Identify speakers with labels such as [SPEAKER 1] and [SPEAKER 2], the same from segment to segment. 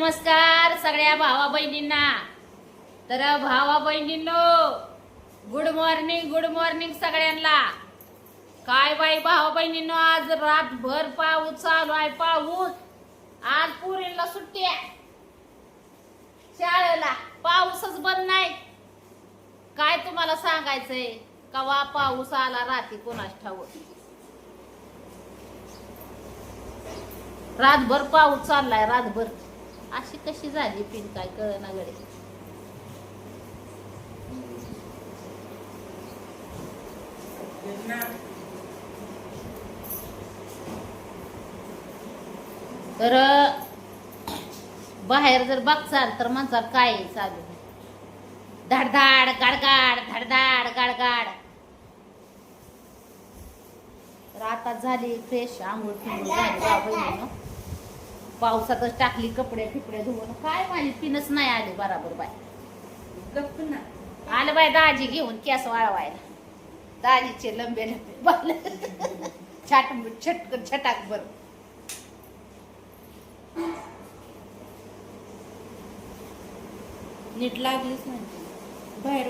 [SPEAKER 1] नमस्कार सगळ्या भावा बहिणींना. तर भावा बहिणींनो गुड मॉर्निंग गुड मॉर्निंग सगळ्यांना. काय बाई भावा बहिणींनो आज रातभर पाऊस चालू आहे पाऊस. आज पुरीला सुट्टी आहे. शाळेला पाऊसच बंद नाही. काय तुम्हाला सांगायचंय? कवा पाऊस आला राती कोणाच ठाऊक? रातभर पाऊस चाललाय रातभर. अशी कशी झाली पिन? काय कळना गडे तर बाहेर जर बघचाल तर म्हणसाल काय चालू? धडधाड गाडगाड धडधाड गाडगाड. तर आता झाली फ्रेश आंघोळ फिंगोळ झाली पावसातच टाकली कपडे फिपडे धुवून. काय माझी पिनच नाही आली बराबर बाय आलं बाय दाजी घेऊन केस वाळवायला. दाजीचे लंबे लंबे बाल. छाट छटक छटाक बर
[SPEAKER 2] नीट लागलीच नाही. बाहेर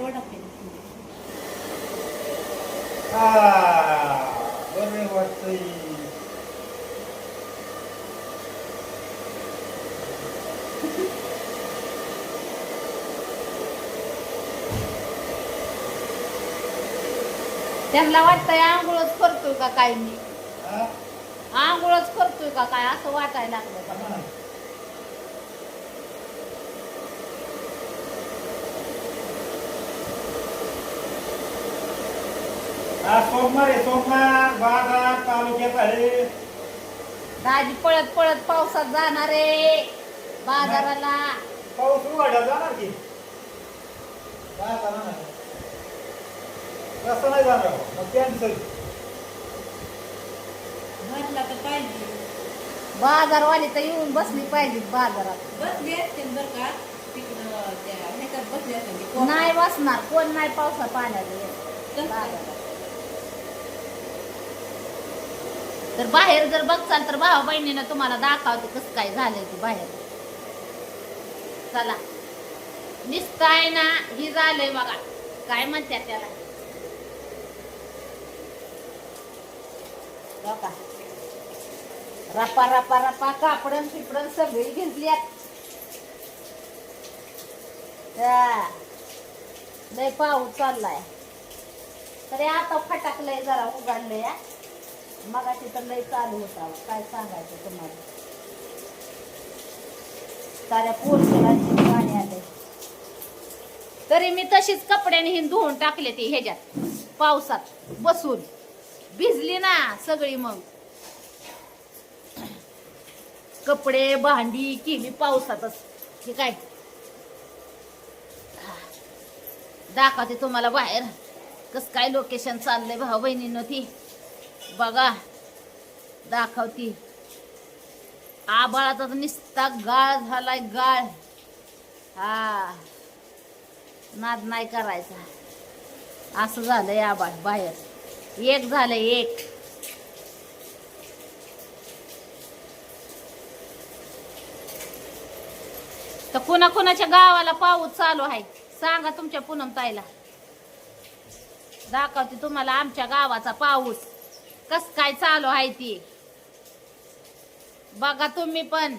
[SPEAKER 3] बरे वाटतंय.
[SPEAKER 1] त्यांना वाटतंय आंघोळच करतोय का काय मी? आंघोळच करतोय का काय असं वाटायला लागलं का? मला.
[SPEAKER 3] आज सोमवार आहे सोमवार. बाजार तालुक्यात आहे.
[SPEAKER 1] दाजी पळत पळत पावसात जाणार आहे. बाजाराला.
[SPEAKER 3] पाऊस उघडला जाणार की? काय. कसं नाही जाणार. मग कॅन्सल
[SPEAKER 2] तर पाहिजे.
[SPEAKER 1] बाजारवाली तर येऊन बसली पाहिजे बाजारात.
[SPEAKER 2] बसले असते बरं का? तिकडं त्या ह्याच्यात बसले असते
[SPEAKER 1] नाही बसणार. कोण नाही पावसा पाण्यात येत
[SPEAKER 2] कसं? काय?
[SPEAKER 1] बाजारात. तर बाहेर जर बघचाल तर भावा बहिणीनं तुम्हाला दाखवते कसं काय झालंय ते बाहेर. चला. निसताय ना ही झालंय बघा. काय म्हणतात त्याला? का रपा रपा रपा कापडन पिपडन सगळी घेतल्यात. हा. लय पाऊस चाललाय. तरी आता फटाकलंय जरा उघडलंय. मग तिथं लय चालू होता. काय सांगायचं तुम्हाला? साऱ्या पोरच्याला पाणी आले तरी मी तशीच कपड्याने हिन धुवून टाकले ती ह्याच्यात पावसात बसून. भिजली ना सगळी मग. कपडे भांडी केली पावसातच. हे काय? दाखवते तुम्हाला बाहेर. कस काय लोकेशन चाललंय भाऊ बहिणीनं ती. बघा. दाखवती. आबाळाचा तर निस्ता गाळ झालाय गाळ. हा. नाद नाही करायचा. असं झालंय आबाळ बाहेर. एक झालं एक. तर कुणा कुणाच्या गावाला पाऊस चालू आहे सांगा तुमच्या पूनम ताईला. दाखवते तुम्हाला आमच्या गावाचा पाऊस कस काय चालू आहे ती. बघा तुम्ही पण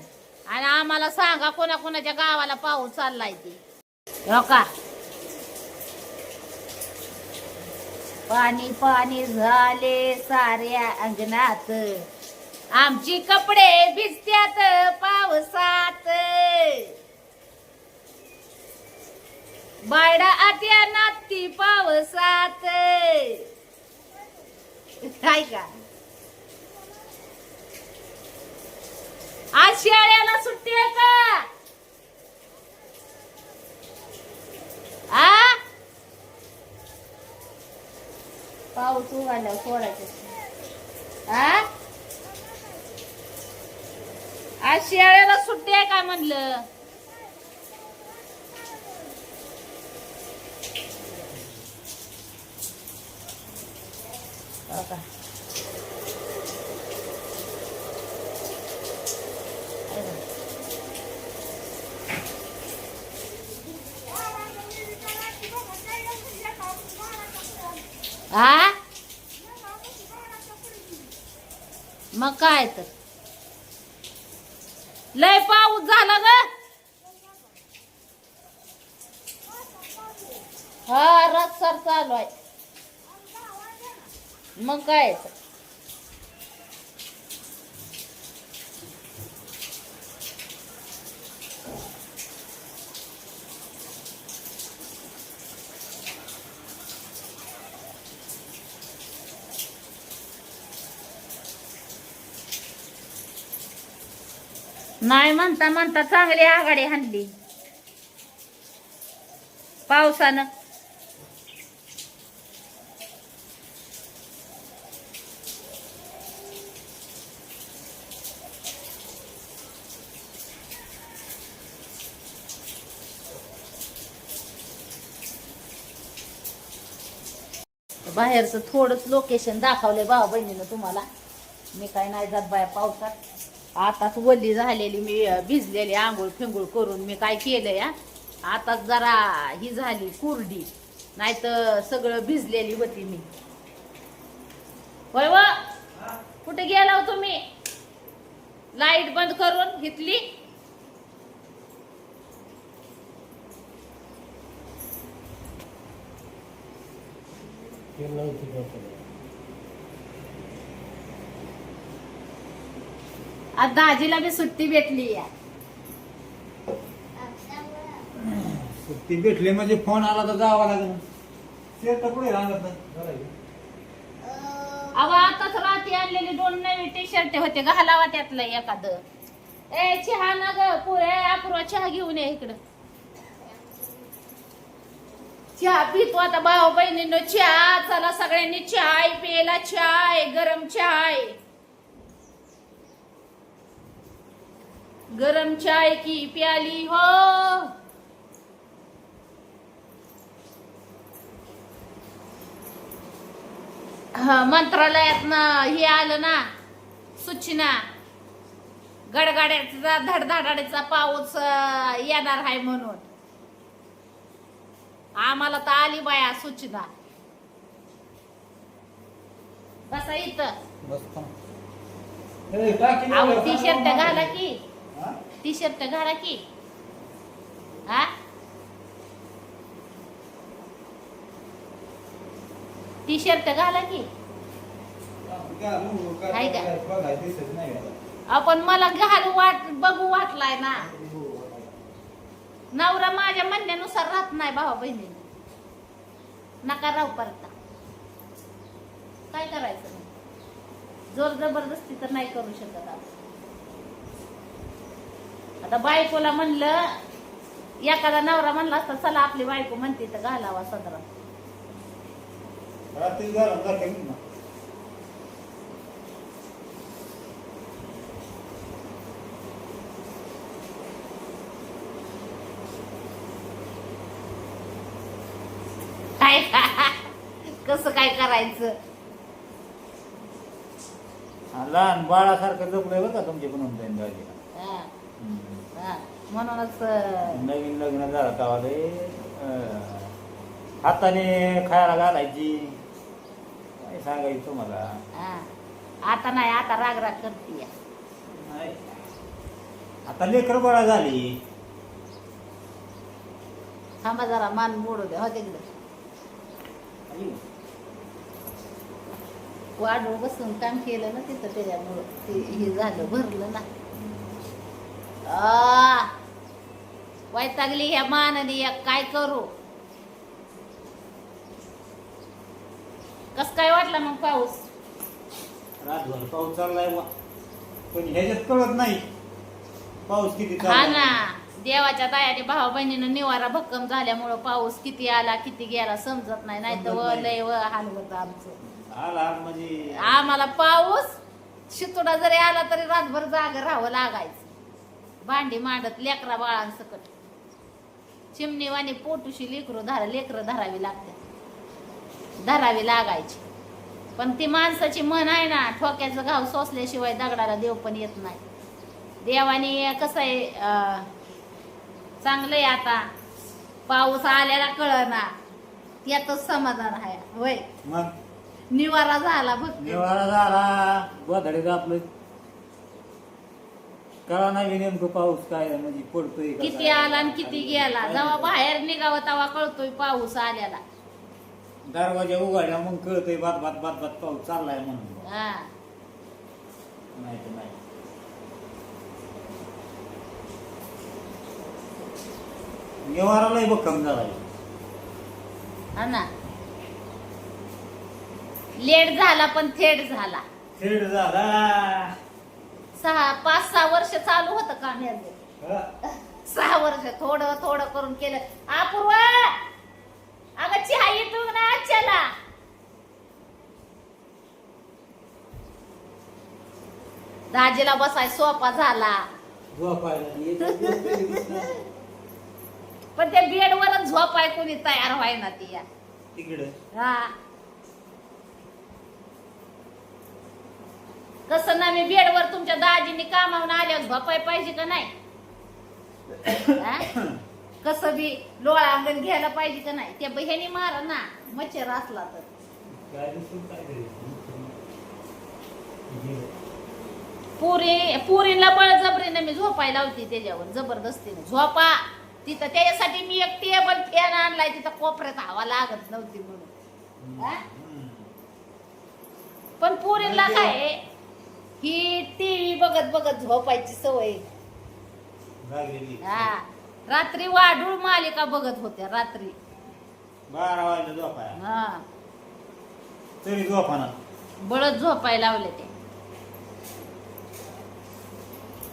[SPEAKER 1] आणि आम्हाला सांगा कोणाकोणाच्या गावाला पाऊस चाललाय ती. हो का? पाणी पाणी झाले साऱ्या अंगणात. आमची कपडे भिजत्यात पावसात. बायडा आत्या नाती पावसात. काय का? आज शाळेला सुट्टी आहे का? आ? पाऊस उघडला सोडायचं आ आज शाळेला सुट्टी आहे का म्हणलं? हो का? हा? मग काय तर. लय पाऊस झाला ग. हा रस्ता चालू आहे. मग काय तर. नाही म्हणता म्हणता चांगली आघाडी हाणली. पावसानं. बाहेरचं थोडंच लोकेशन दाखवलंय भाऊ बहिणीनं तुम्हाला. मी काय नाही जात बाया पावसात. आताच वल्ली झालेली मी भिजलेली आंघोळ फिंगोळ करून मी काय केलं या आताच जरा ही झाली कुरडी नाही तर सगळं भिजलेली होती मी. होय व कुठे गेला हो तुम्ही? लाइट बंद करून घेतली आज दाजीला बी सुट्टी भेटली
[SPEAKER 3] सुट्टी भेटली म्हणजे फोन आला तर जावं लागेल. शेत तर पुढे राहणार नाही?
[SPEAKER 1] अहो आताच रात्री आणलेली दोन नवी टी शर्ट होते घालावा त्यातलं एखादं. ए चहा ना ग पुरे अपूर्वा चहा घेऊन ये इकडं. चहा पितो आता भाऊ बहिणीनं चहा. चला सगळ्यांनी चाय प्यायला चाय गरम चाय. गरम चाय की प्याली हो। हा मंत्रालयात हे आलं ना सूचना. गडगाड्याचा धडधडाडीचा पाऊस येणार आहे म्हणून. आम्हाला तर आली बाया सूचना. बसा इथं. टी शर्ट घाला की? टी शर्ट घाला की. हा? टी शर्ट घाला की. का? आपण मला घाल वाट बघू वाटलाय ना. नवरा माझ्या म्हणण्यानुसार राहत नाही भावा बहिणी. नका राहू परता. काय करायचं जोर जबरदस्ती तर नाही करू शकत आपण. आता बायकोला म्हणलं एखादा नवरा म्हणला असता चला आपली बायको म्हणते तर घालावा सदरा
[SPEAKER 3] रात्री घालून दाखवेन ना.
[SPEAKER 1] काय कसं काय करायचं
[SPEAKER 3] हा, लहान बाळासारखं जपलंय बघा तुमचे बनवून जाईन.
[SPEAKER 1] हा. म्हणूनच
[SPEAKER 3] नवीन लग्न झालं अं, हाताने खायला घालायची. काय सांगायचं तुम्हाला?
[SPEAKER 1] हा. आता नाही आता राग राग करते.
[SPEAKER 3] नाही. आता लेकर बाळा झाली.
[SPEAKER 1] थांबा जरा मान मोडू दे. हो तिकडे वाढू बसून काम केलं ना तिथं त्याच्यामुळं ते हे झालं भरलं ना. आ, वैतागली ह्या मानाने या काय करू कस काय वाटला मग पाऊस
[SPEAKER 3] रातभर पाऊस चाललाय. पण ह्याच्यात कळत नाही पाऊस किती
[SPEAKER 1] हा
[SPEAKER 3] चाललाय.
[SPEAKER 1] ना देवाच्या दयाने भाऊ बहिणीनं निवारा भक्कम झाल्यामुळं पाऊस किती आला किती गेला समजत नाही नाही तर
[SPEAKER 3] समजत
[SPEAKER 1] व
[SPEAKER 3] नाही.
[SPEAKER 1] लय व हाल होत आमचं
[SPEAKER 3] आला म्हणजे
[SPEAKER 1] आम्हाला पाऊस शितुडा जरी आला तरी रातभर जाग राहावं लागायचं भांडी मांडत लेकरा बाळांसकट चिमणीवाणी पोटुशी लेकरू धरा लेकरं धरावी लागते. धरावी लागायची. पण ती माणसाची मन आहे ना ठोक्याचं घाव सोसल्याशिवाय दगडाला देव पण येत नाही. देवाने कसं आहे अं, चांगलंय आता. पाऊस आल्याला कळना. यातच समाधान आहे.
[SPEAKER 3] मग?
[SPEAKER 1] निवारा झाला बघ.
[SPEAKER 3] निवारा झाला. आपलं कळा नाही नेमकं पाऊस काय आहे, म्हणजे पडतोय का
[SPEAKER 1] किती
[SPEAKER 3] काय.
[SPEAKER 1] आला आणि किती गेला? जेव्हा बाहेर निघावं तेव्हा कळतोय पाऊस आलेला.
[SPEAKER 3] दरवाजा उघडल्या मग कळतोय बात बात बात बात पाऊस चाललाय म्हणून.
[SPEAKER 1] हा.
[SPEAKER 3] नाही तर नाही. निवारालाही भक्कम झाला
[SPEAKER 1] हा ना. लेट झाला पण थेट झाला.
[SPEAKER 3] थेट झाला.
[SPEAKER 1] सहा पाच सहा वर्ष चालू होतं काम याचं.
[SPEAKER 3] हा.
[SPEAKER 1] सहा वर्ष थोडं थोडं करून केलं. अपूर्वा! अगं चहा येतो ना चला दाजीला बसाय सोपा झाला. पण त्या बेडवरच झोपाय कोणी तयार व्हाय ना ती या.
[SPEAKER 3] तिकडं?
[SPEAKER 1] हा. तसं ना मी बेडवर तुमच्या दाजीने कामावून आल्यावर झोपाय पाहिजे का नाही? हा? कसं बी लोळा अंगण घ्यायला पाहिजे का नाही? त्या बहिणी मारा ना मच्छर असला तर. पुरी पुरीला बळजबरीने मी झोपायला लावते त्याच्यावर जबरदस्तीने. झोपा. तिथं त्याच्यासाठी मी एक टेबल फॅन आणलाय तिथं कोपऱ्यात हवा लागत नव्हती म्हणून. हा? पण पुरीला काय ही टीव्ही बघत बघत झोपायची सवय.
[SPEAKER 3] लागलेली.
[SPEAKER 1] हा. रात्री वाढूळ मालिका बघत होत्या रात्री.
[SPEAKER 3] बारा वाजता झोपाया
[SPEAKER 1] हा.
[SPEAKER 3] तरी झोपाना.
[SPEAKER 1] बळत झोपायला लावले ते.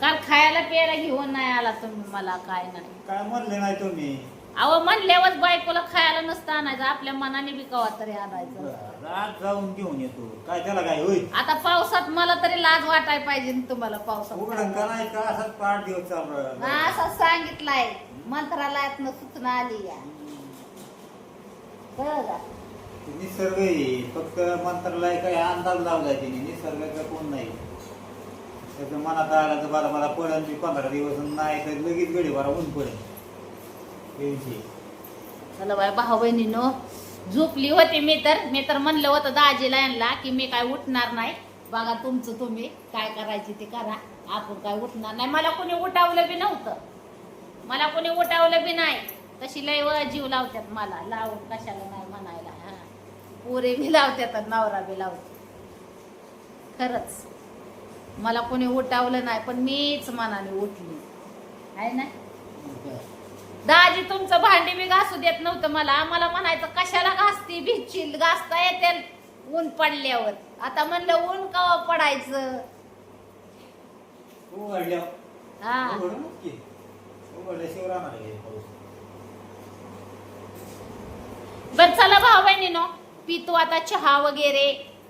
[SPEAKER 1] काल खायला प्यायला घेऊन नाही आला तुम्ही मला काय नाही.
[SPEAKER 3] काय म्हणले नाही तुम्ही?
[SPEAKER 1] अहो म्हणल्यावर बायकोला खायला नसतं आणायचं. आपल्या मनाने बी कवा तरी आणायचं.
[SPEAKER 3] बरं, जाऊन घेऊन येतो. काय त्याला काय होईल?
[SPEAKER 1] आता पावसात मला तरी लाज वाटाय पाहिजे ना तुम्हाला पावसात.
[SPEAKER 3] का नाही का? असाच पाच दिवस चालू
[SPEAKER 1] हा, असं सांगितलंय. मंत्रालयातनं सूचना आली या?
[SPEAKER 3] निसर्ग आहे. फक्त मंत्रालय काही अंदाज लावलाय तिने. निसर्गाचा कोण नाही. त्याचं मनात आलं तर मला मला पडेल मी पंधरा दिवस नाही तर लगेच गडी बरा ऊन पडेल.
[SPEAKER 1] चला बाय भाऊ बहिणीनो झोपली होती मी तर. मी तर म्हणलं होतं दाजीला यांना की मी काय उठणार नाही. बघा तुमचं तुम्ही काय करायचे ते करा. आपण काय उठणार नाही. मला कोणी उठावलं बी नव्हतं. मला कोणी उठावलं बी नाही. तशी लय व जीव लावतात मला. लावून कशाला नाही म्हणायला. हा. पोरे बी लावतात नवरा बी लावतो. खरंच. मला कोणी उठावलं नाही पण मीच मनाने उठली. आहे ना? दाजी तुमचं भांडी बी घासू देत नव्हतं मला. मला म्हणायचं कशाला घासती? भिजशील घासता येते. ऊन पडल्यावर. आता म्हणलं ऊन कवा पडायचं? हा. बर चला भाऊ बहिणीनो पितो आता चहा वगैरे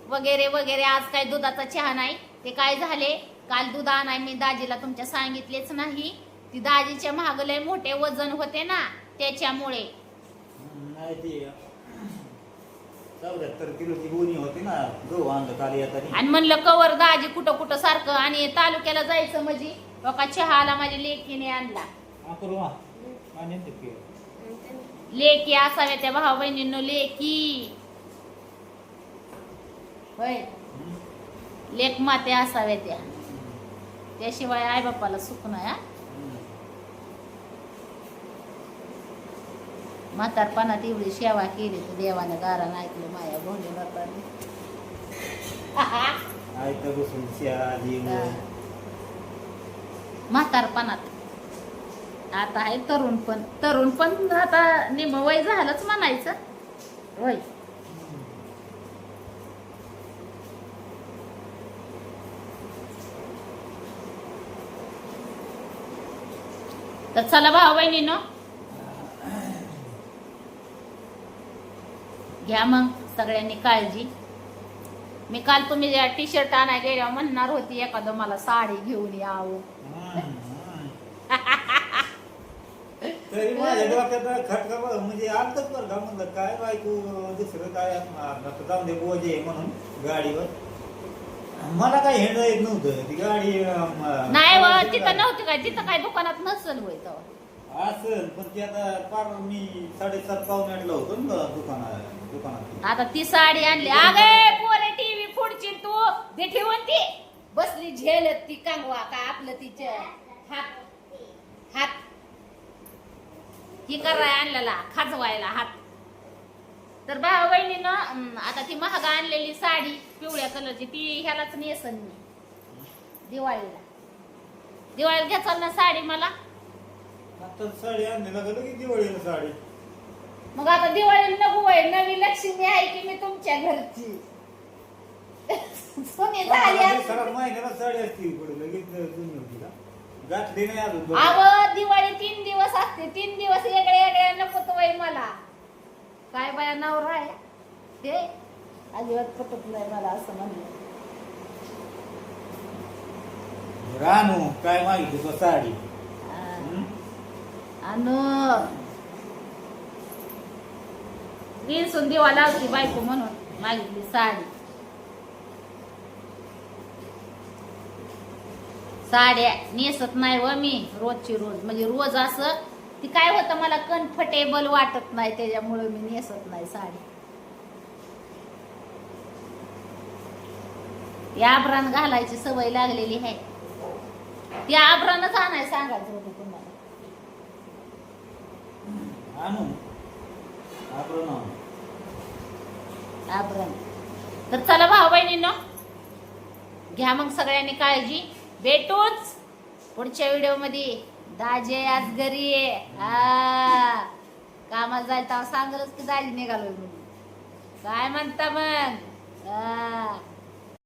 [SPEAKER 1] वगैरे वगैरे. आज काय दुधाचा चहा नाही. ते काय झाले? काल दूध आणाय मी दाजीला तुमच्या सांगितलेच नाही. ती दाजीच्या महाग लय मोठे वजन होते ना त्याच्यामुळे.
[SPEAKER 3] हम्म, नाही ती चौऱ्याहत्तर किलोची गोणी होती ना गहू आणलं काल येताना.
[SPEAKER 1] आणि म्हणलं कवर दाजी कुठं कुठं सारखं आणि तालुक्याला जायचं म्हणजे बघा चहाला माझ्या लेकीने आणला.
[SPEAKER 3] आणि ते पिऊ.
[SPEAKER 1] लेकी असाव्या त्या भाऊ बहिणींनो लेकी. होय.
[SPEAKER 3] हम्म.
[SPEAKER 1] लेक माते असाव्या त्या. त्याशिवाय आई बापाला सुख नाही हा. म्हातारपणात एवढी सेवा केली तर देवानं ऐकलं माया भोंडी बापाने. म्हातारपणात आता आहे तरुण पण तरुण पण आता निम वय झालंच म्हणायचं. होय. तर चला भाऊ बहिणीनो घ्या मग सगळ्यांनी काळजी. मी काल तुम्ही टी शर्ट आणाय गेल्यावर म्हणणार होती एखादं मला साडी घेऊन यावं
[SPEAKER 3] हम्म, हम्म. तरी माझ्या डोक्यात खटका बघ म्हणजे आलतच बरं का म्हणलं काय बायको दुसरं काय आता जाऊन दे बोजे आहे म्हणून गाडीवर. मला काय हेंड येत नव्हतं ती गाडी अं,
[SPEAKER 1] नाही व तिथं नव्हती काय तिथं काय दुकानात नसल होय तेव्हा
[SPEAKER 3] असं पण ते आता फार मी साडेसात पावणे आठला होतो ना दुकानात.
[SPEAKER 1] आता ती साडी आणली. अगे पोरे टीव्ही फोडची तू? ते ठेवून ती. बसली झेलत ती कांगवा का आपलं तिच्या हात. हात. ही कराय आणलेला खाजवायला हात. तर भाऊ बहिणीनं आता ती महाग आणलेली साडी पिवळ्या कलरची ती ह्यालाच नेसन मी. दिवाळीला. दिवाळीला घ्याचाल ना साडी मला.
[SPEAKER 3] आता साडी आणली ना दिवाळीला साडी?
[SPEAKER 1] मग आता दिवाळीला नको वय नवी लक्ष्मी आहे की मी तुमच्या घरची सोनी झाली
[SPEAKER 3] आम्हाला
[SPEAKER 1] असती.
[SPEAKER 3] सगळ्या महिन्याला साडी असते पुढे लगेच जुनी होती का घातली नाही अजून बघ.
[SPEAKER 1] अव दिवाळी तीन दिवस असते तीन दिवस वेगळ्या वेगळ्या नको बाई मला काय बाया नवरा आहे ते अजिबात पटत नाही मला असं म्हणलं
[SPEAKER 3] रानू काय मागितली तो साडी
[SPEAKER 1] हा.
[SPEAKER 3] हं?
[SPEAKER 1] आणि विणसून दिवा लावती बायको म्हणून मागितली साडी. साड्या नेसत नाही व मी रोजची रोज. म्हणजे रोज असं ती काय होतं मला कम्फर्टेबल वाटत नाही त्याच्यामुळे मी नेसत नाही साडी. या आभरण घालायची सवय लागलेली आहे. ती आभरणच आणाय सांगायचं होतं तुम्हाला. आभरण तर चला भाऊ बहिणींना घ्या मग सगळ्यांनी काळजी. भेटूच. पुढच्या व्हिडिओमध्ये. दाजे आज घरी आहे. हा. कामाला जायला तेव्हा सांगलच की दाजी निघालोय म्हणून. काय म्हणता मग? हा.